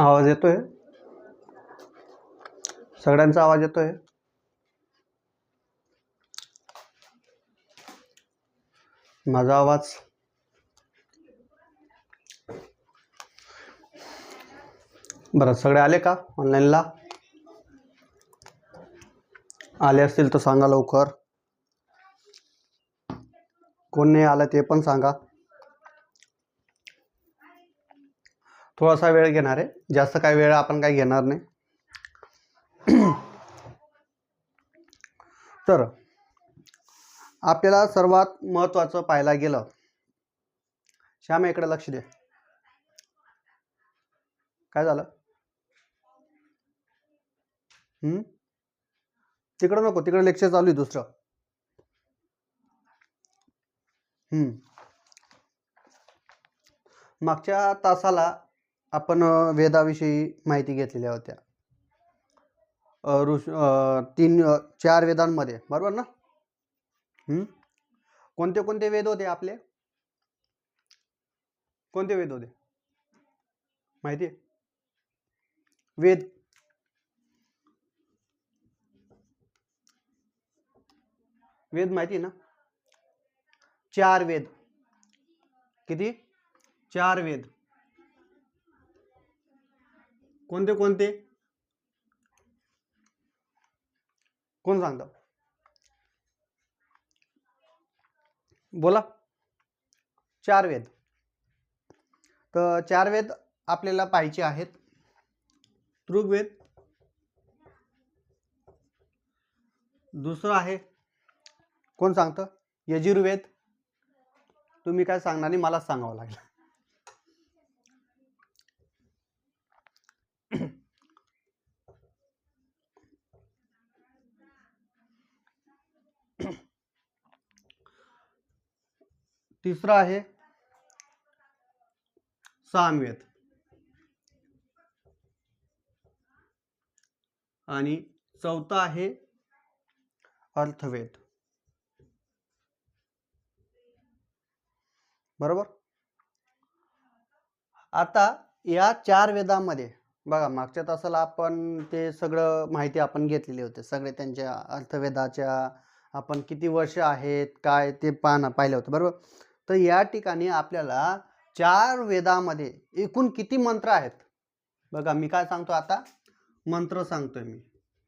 आवाज येतोय? सगळ्यांचा आवाज येतोय? माझा आवाज? बरं सगळे आले का ऑनलाईनला आले असतील तर सांगा लवकर. कोण नाही आलं ते पण सांगा. थोडासा वेळ घेणार आहे. जास्त काय वेळ आपण काय घेणार नाही. तर आपल्याला सर्वात महत्त्वाचं पाहायला गेलं. श्याम इकडे लक्ष दे. काय झालं? तिकडं नको तिकडं लेक्चर चालू आहे दुसरं. हम्म. मागच्या तासाला आपण वेदाविषयी माहिती घेतलेल्या होत्या. ऋष तीन चार वेदांमध्ये बरोबर ना? कोणते कोणते वेद होते आपले? कोणते वेद होते? माहिती आहे? वेद. वेद माहिती आहे ना? चार वेद. किती? चार वेद. कोणते कोणते? कोण सांगतं? बोला. चार वेद. तर चार वेद आपल्याला पाहिजे आहेत. ऋग्वेद. दुसरं आहे. कोण सांगतं? यजुर्वेद. तुम्ही काय सांगणार नाही मलाच सांगावं लागेल. तिसरं आहे सामवेद. आणि चौथा आहे अर्थवेद. बरोबर? आता या चार वेदामध्ये बघा मागच्या तासाला आपण ते सगळं माहिती आपण घेतलेली होते. सगळे त्यांच्या अर्थवेदाच्या आपण किती वर्ष आहेत काय ते पाहणं पाहिलं होतं बरोबर? तर या ठिकाणी आपल्याला चार वेदामध्ये एकूण किती मंत्र आहेत? बघा मी काय सांगतो आता? मंत्र सांगतोय मी.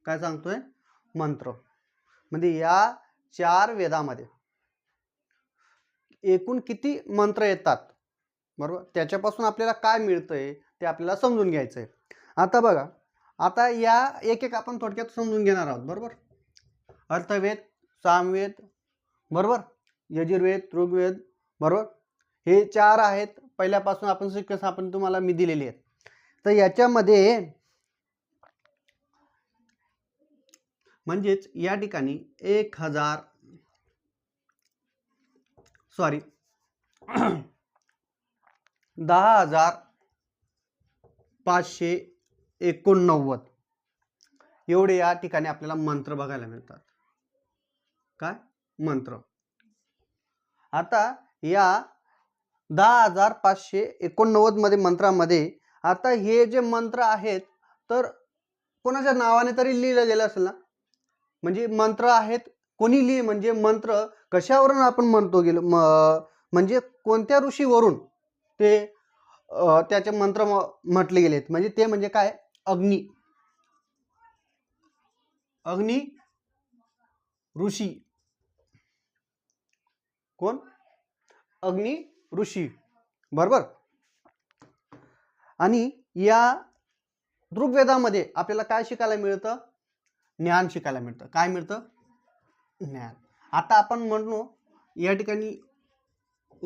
काय सांगतोय? मंत्र. म्हणजे या चार वेदामध्ये एकूण किती मंत्र येतात? बरोबर? त्याच्यापासून आपल्याला काय मिळतंय ते आपल्याला समजून घ्यायचं आहे आता बघा आता या एक एक आपण थोडक्यात समजून घेणार आहोत बरोबर? अर्थवेद सामवेद बरोबर? यजुर्वेद ऋग्वेद बरोबर? हे चार आहेत पहिल्यापासून आपण सिक्वेन्स आपण तुम्हाला मी दिलेली आहेत. तर याच्यामध्ये म्हणजेच या ठिकाणी एक हजार सॉरी दहा हजार पाचशे एकोणनव्वद. एवढे या ठिकाणी आपल्याला मंत्र बघायला मिळतात. काय? मंत्र. आता या दहा हजार पाचशे एकोणनव्वदमध्ये मंत्रामध्ये आता हे जे मंत्र आहेत तर कोणाच्या नावाने तरी लिहिलं गेलं असेल ना? म्हणजे मंत्र आहेत कोणी लिहि म्हणजे मंत्र कशावरून आपण म्हणतो गेलो? म्हणजे कोणत्या ऋषीवरून ते त्याचे मंत्र म्हटले गेलेत? म्हणजे ते म्हणजे काय? अग्नी. अग्नी ऋषी. कोण? अग्नी ऋषी. बरोबर? आणि या ऋग्वेदामध्ये आपल्याला काय शिकायला मिळतं? ज्ञान शिकायला मिळतं. काय मिळतं? ज्ञान. आता आपण म्हणलो या ठिकाणी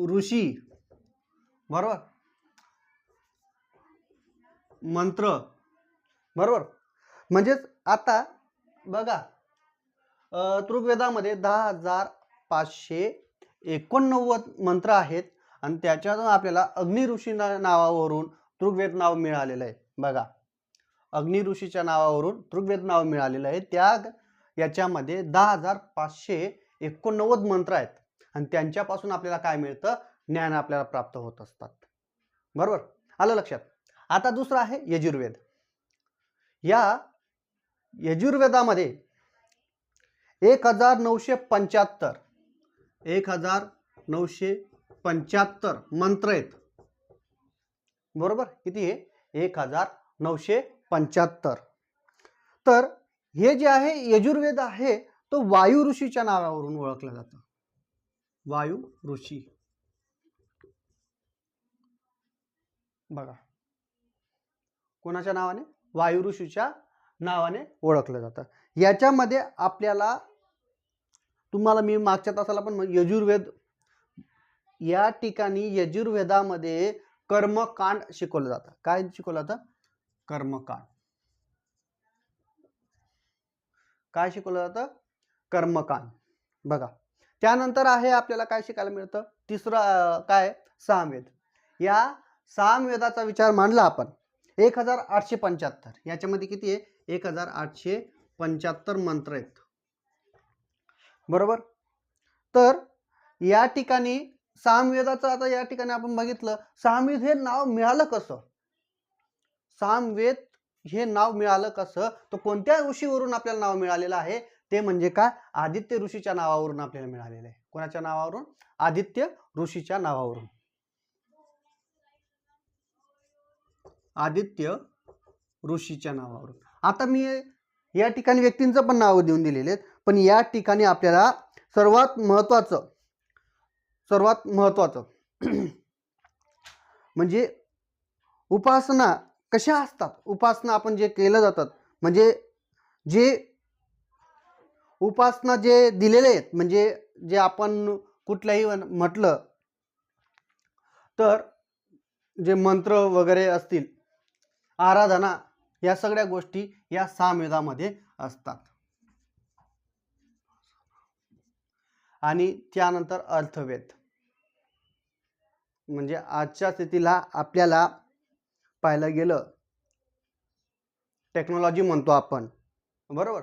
ऋषी. बरोबर? मंत्र. बरोबर? म्हणजेच आता बघा ऋग्वेदामध्ये दहा हजार पाचशे एकोणनव्वद मंत्र आहेत आणि त्याच्यातून आपल्याला अग्निऋषी नावावरून ऋग्वेद नाव मिळालेलं आहे. बघा अग्निऋषीच्या नावावरून ऋग्वेद नाव मिळालेलं आहे. त्या याच्यामध्ये दहा हजार पाचशे एकोणनव्वद मंत्र आहेत आणि त्यांच्यापासून आपल्याला काय मिळतं? ज्ञान आपल्याला प्राप्त होत असतात. बरोबर? आलं लक्षात? आता दुसरं आहे यजुर्वेद. या यजुर्वेदामध्ये एक हजार नऊशे पंच्याहत्तर एक हजार नऊशे पंच्याहत्तर मंत्र आहेत. बरोबर? किती आहे एक हजार नऊशे पंच्याहत्तर. तर हे जे आहे यजुर्वेद आहे तो वायू ऋषीच्या नावावरून ओळखलं जातं. वायू ऋषी. बघा. कोणाच्या नावाने? वायू ऋषीच्या नावाने ओळखलं जातं. याच्यामध्ये आपल्याला तुम्हाला मी मागच्या तासाला पण यजुर्वेद या ठिकाणी यजुर्वेदामध्ये कर्मकांड शिकवलं जातं. काय शिकवलं जातं? कर्मकांड. काय शिकवलं जातं? कर्मकांड. बघा. त्यानंतर आहे आपल्याला काय शिकायला मिळतं? तिसरं काय? सामवेद. या सामवेदाचा विचार मांडला आपण. एक हजार आठशे पंच्याहत्तर. याच्यामध्ये किती आहे? एक हजार आठशे पंच्याहत्तर मंत्र आहेत. बरोबर? तर या ठिकाणी सामवेदाचं आता या ठिकाणी आपण बघितलं. सामवेद हे नाव मिळालं कसं? सामवेद हे नाव मिळालं कसं? तर कोणत्या ऋषीवरून आपल्याला नाव मिळालेलं आहे? ते म्हणजे काय? आदित्य ऋषीच्या नावावरून आपल्याला मिळालेलं आहे. कोणाच्या नावावरून? आदित्य ऋषीच्या नावावरून. आदित्य ऋषीच्या नावावरून आता मी या ठिकाणी व्यक्तींचं पण नाव देऊन दिलेले आहेत पण या ठिकाणी आपल्याला सर्वात महत्त्वाचं सर्वात महत्त्वाचं म्हणजे उपासना कशा असतात? उपासना आपण जे केलं जातात म्हणजे जे उपासना जे दिलेले आहेत म्हणजे जे आपण कुठल्याही म्हटलं तर जे मंत्र वगैरे असतील आराधना या सगळ्या गोष्टी या सामवेदामध्ये असतात. आणि त्यानंतर अर्थवेद. म्हणजे आजच्या स्थितीला आपल्याला पाहायला गेलं टेक्नॉलॉजी म्हणतो आपण. बरोबर?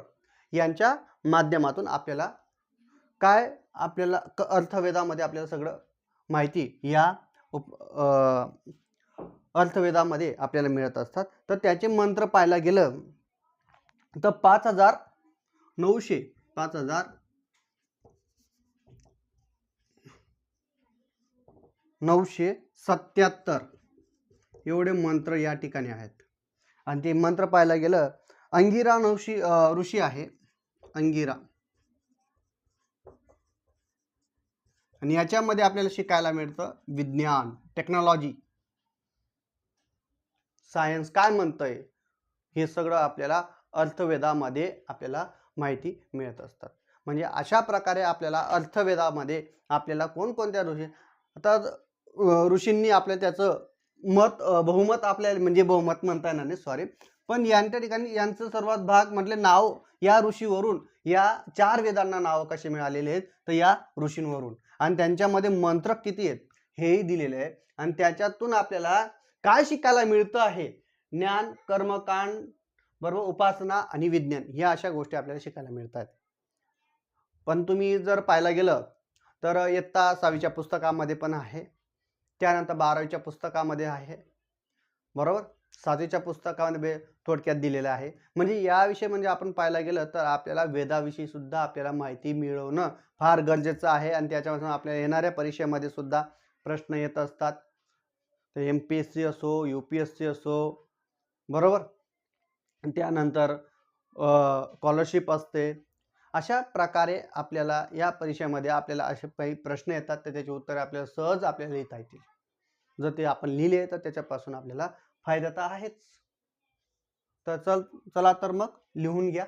यांच्या माध्यमातून आपल्याला काय आपल्याला अर्थवेदामध्ये आपल्याला सगळं माहिती या उप अर्थवेदामध्ये आपल्याला मिळत असतात. तर त्याचे मंत्र पाहायला गेलं तर पाच हजार नऊशे पाच हजार नऊशे सत्याहत्तर एवढे मंत्र या ठिकाणी आहेत. आणि ते मंत्र पाहायला गेलं अंगिरा नवशी ऋषी आहे. अंगिरा. आणि याच्यामध्ये आपल्याला शिकायला मिळतं विज्ञान टेक्नॉलॉजी सायन्स काय म्हणतंय? हे सगळं आपल्याला अर्थवेदामध्ये आपल्याला माहिती मिळत असतात. म्हणजे अशा प्रकारे आपल्याला अर्थवेदामध्ये आपल्याला कोणकोणत्या ऋषी आता ऋषींनी आपल्या त्याचं मत बहुमत आपल्याला म्हणजे बहुमत म्हणता येणार नाही सॉरी पण यांच्या ठिकाणी यांचं सर्वात भाग म्हटले नाव या ऋषीवरून या चार वेदांना नावं कसे मिळालेले आहेत? तर या ऋषींवरून. आणि त्यांच्यामध्ये मंत्र किती आहेत? हेही दिलेले आहे. आणि त्याच्यातून आपल्याला काय शिकायला मिळतं आहे? ज्ञान कर्मकांड बरोबर उपासना आणि विज्ञान ह्या अशा गोष्टी आपल्याला शिकायला मिळतात. पण तुम्ही जर पाहायला गेलं तर इयत्ता सहावीच्या पुस्तकामध्ये पण आहे. त्यानंतर बारावीच्या पुस्तकामध्ये आहे. बरोबर? सातवीच्या पुस्तकामध्ये थोडक्यात दिलेलं आहे. म्हणजे याविषयी म्हणजे आपण पाहायला गेलं तर आपल्याला वेदाविषयी सुद्धा आपल्याला माहिती मिळवणं फार गरजेचं आहे. आणि त्याच्यापासून आपल्या येणाऱ्या परीक्षेमध्ये सुद्धा प्रश्न येत असतात. तर एम पी एस सी असो यू पी एस सी असो बरोबर? त्यानंतर स्कॉलरशिप असते. अशा प्रकारे आपल्याला या परीक्षेमध्ये आपल्याला असे काही प्रश्न येतात तर त्याची उत्तरे आपल्याला सहज आपल्याला लिहिता येतील. जर ते आपण लिहिले तर त्याच्यापासून आपल्याला फायदा तर आहेच. तर चल चला तर मग लिहून घ्या.